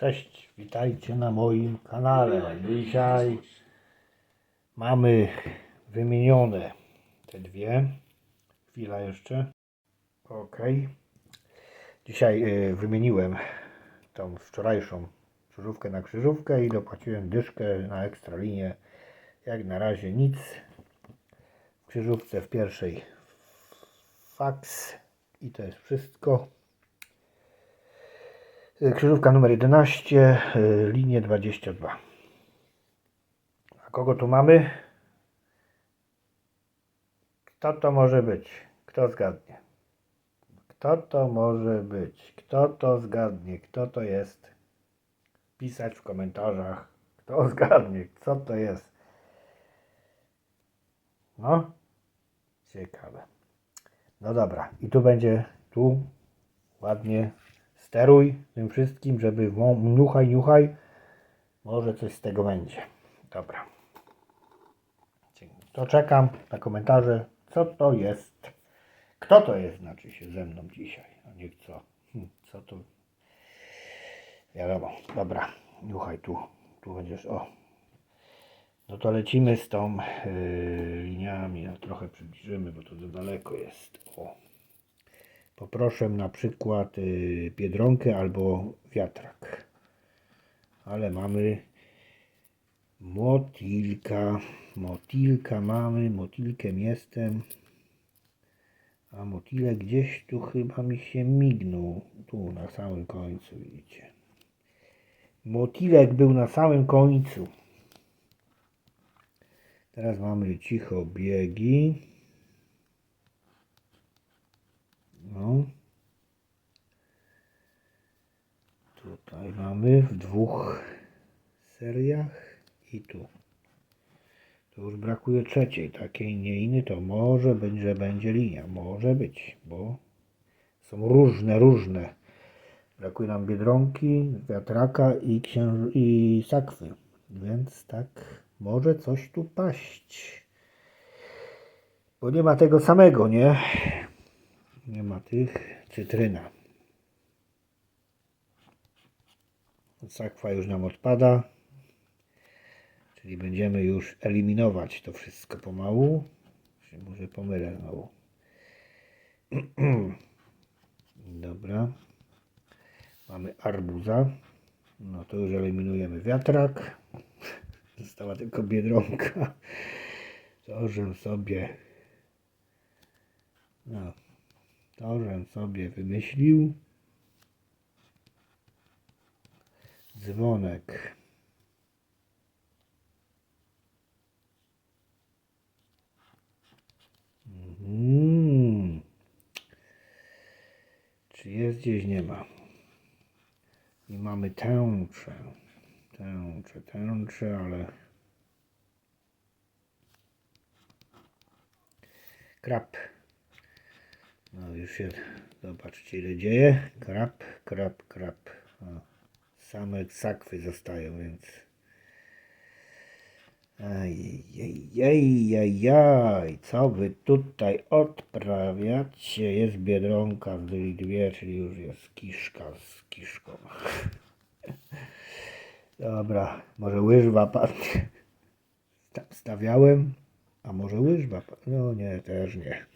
Cześć, witajcie na moim kanale. Dzisiaj mamy wymienione te dwie. Chwila jeszcze. Ok. Dzisiaj y, wymieniłem tą wczorajszą krzyżówkę na krzyżówkę i dopłaciłem dyszkę na ekstralinię. Jak na razie nic. W krzyżówce w pierwszej faks i to jest wszystko. Y, Krzyżówka numer 11, y, linie 22. A kogo tu mamy? Kto to może być? Kto zgadnie? Kto to może być? Kto to zgadnie? Kto to jest? Pisać w komentarzach. Kto zgadnie? Co to jest? No, ciekawe. No dobra, i tu będzie, tu ładnie steruj tym wszystkim, żeby wą- niuchaj. Może coś z tego będzie. Dobra. To czekam na komentarze, co to jest. Kto to jest, znaczy się ze mną dzisiaj, a nie co. Hm, Co to? Wiadomo. Dobra, niuchaj tu. Tu będziesz, o. No to lecimy z tą yy, liniami. No, trochę przybliżymy, bo to za daleko jest. O. Poproszę na przykład y, biedronkę albo wiatrak. Ale mamy motylka. Motylka mamy, motylkiem jestem. A motylek gdzieś tu chyba mi się mignął. Tu na samym końcu widzicie. Motylek był na samym końcu. Teraz mamy cicho biegi. No. Tutaj mamy w dwóch seriach i tu. To już brakuje trzeciej, takiej nie innej, to może być, że będzie linia. Może być, bo są różne, różne. Brakuje nam Biedronki, wiatraka i, księż- i sakwy. Więc tak, może coś tu paść. Bo nie ma tego samego, nie? Nie ma tych. Cytryna. Sakwa już nam odpada. Czyli będziemy już eliminować to wszystko pomału. Może pomylę znowu. Dobra. Mamy arbuza. No to już eliminujemy wiatrak. Została tylko biedronka. To, żem sobie no, to, żem sobie wymyślił. Dzwonek. Mhm. Czy jest gdzieś? Nie ma. I mamy tęczę. Tęczę, tęczę, ale... Krab. No już się, zobaczcie ile dzieje. Krab, krab, krab. O, same sakwy zostają, więc... Ajajajajaj, co wy tutaj odprawiacie? Jest biedronka z dwie, czyli już jest kiszka z kiszką. Dobra, może łyżwa padnie. Sta- Stawiałem, a może łyżwa padnie? No nie, też nie.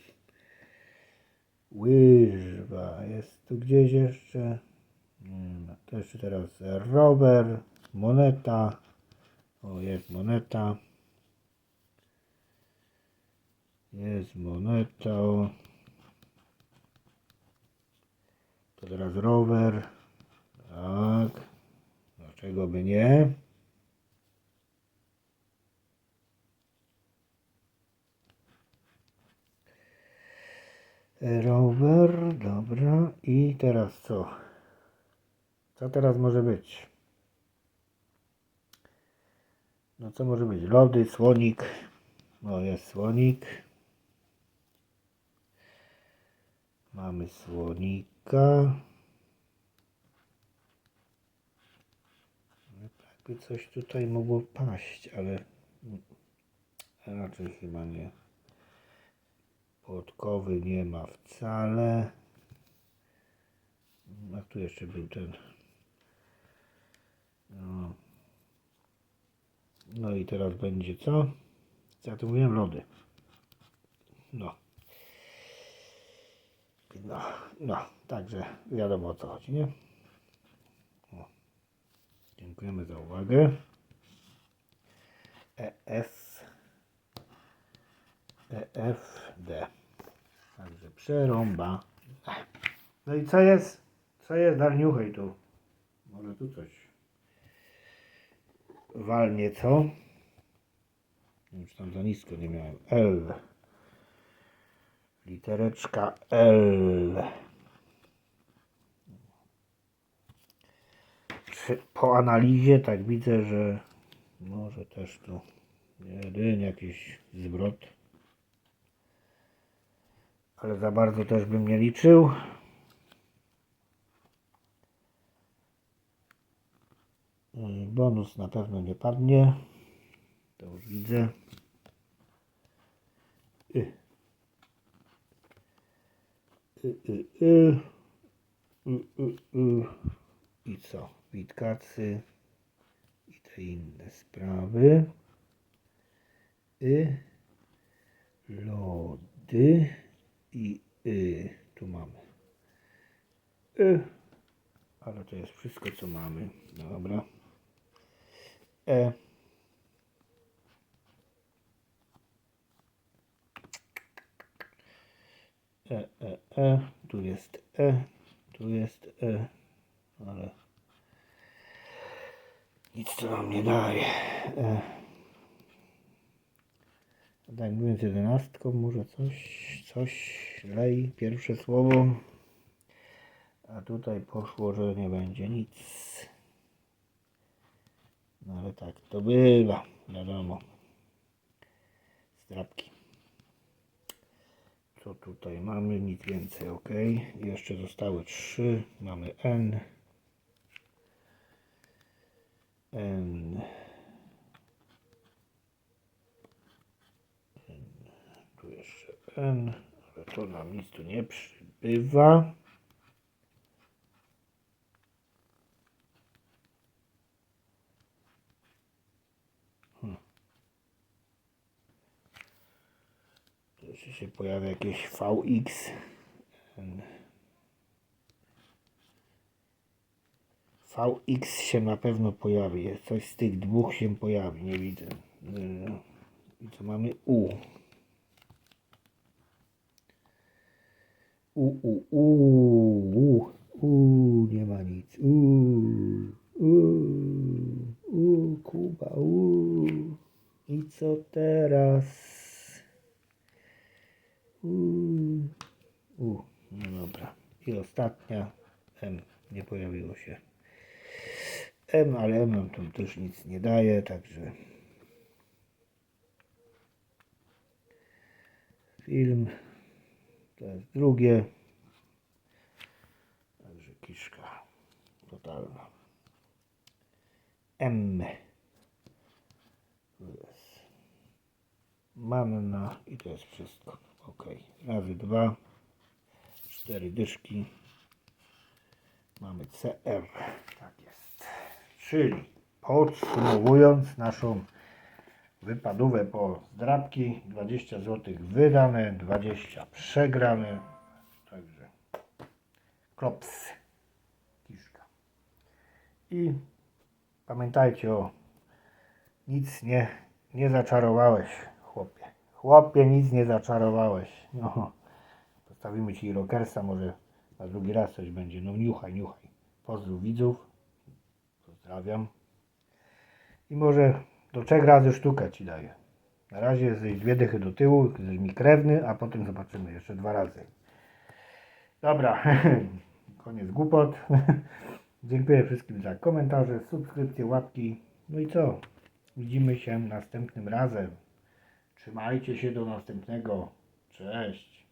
Łyżwa, jest tu gdzieś jeszcze? To jeszcze teraz rower, moneta. O, jest moneta. Jest moneta. o. To teraz rower. Tak. Dlaczego by nie? Rower, dobra. I teraz co? Co teraz może być? No co może być? Lody, słonik. No jest słonik. Mamy słonika. No, Jakby coś tutaj mogło paść, ale raczej chyba nie. Podkowy nie ma wcale. A tu jeszcze był ten No. no i teraz będzie co? Co ja tu mówiłem? Lody. No. No, no, także wiadomo o co chodzi, nie? O. Dziękujemy za uwagę. EF EFD. Także przerąba. No i co jest? Co jest? Darniuchaj tu. Może tu coś walnie, co? Już tam za nisko nie miałem. L. Litereczka L. Po analizie tak widzę, że może też tu jeden jakiś zwrot. Ale za bardzo też bym nie liczył. Y, Bonus na pewno nie padnie. To już widzę. Y. Y, y, y. Y, y, y. I co? Witkacy i te inne sprawy. Y. Lody i y. Tu mamy. Y. Ale to jest wszystko, co mamy. Dobra. E. E, e, e. Tu jest E. Tu jest E. Ale nic to nam nie daje. E. Mówiąc jedenastką, może coś, coś lej, pierwsze słowo. A tutaj poszło, że nie będzie nic. Tak to bywa, wiadomo. Strapki. Co tutaj mamy? Nic więcej, ok. Jeszcze zostały trzy. Mamy N. N. N. Tu jeszcze N. Ale to nam nic tu nie przybywa. Jeszcze się pojawia jakieś VX. VX się na pewno pojawi. Coś z tych dwóch się pojawi. Nie widzę. I co mamy? U. U, u, u, u, u, nie ma nic. U, u, u, Kuba, u. I co teraz? U, u, no dobra. I ostatnia M nie pojawiło się. M, ale M nam tu też nic nie daje, także film to jest drugie. Także kiszka totalna. M. Manna i to jest wszystko. Ok. Razy dwa. Cztery dyszki. Mamy CR. Tak jest. Czyli podsumowując naszą wypadówę po zdrabki 20 zł wydane, 20 przegrane. Także klops. Kiszka. I pamiętajcie o nic nie, nie zaczarowałeś, chłopie. Chłopie, nic nie zaczarowałeś. No. Postawimy ci rockersa, może na drugi raz coś będzie. No niuchaj, niuchaj. Pozdrów widzów. Pozdrawiam. I może do trzech razy sztukę ci daję. Na razie jesteś dwie dychy do tyłu, jesteś mi krewny, a potem zobaczymy jeszcze dwa razy. Dobra, koniec głupot. Dziękuję wszystkim za komentarze, subskrypcje, łapki. No i co? Widzimy się następnym razem. Trzymajcie się do następnego. Cześć.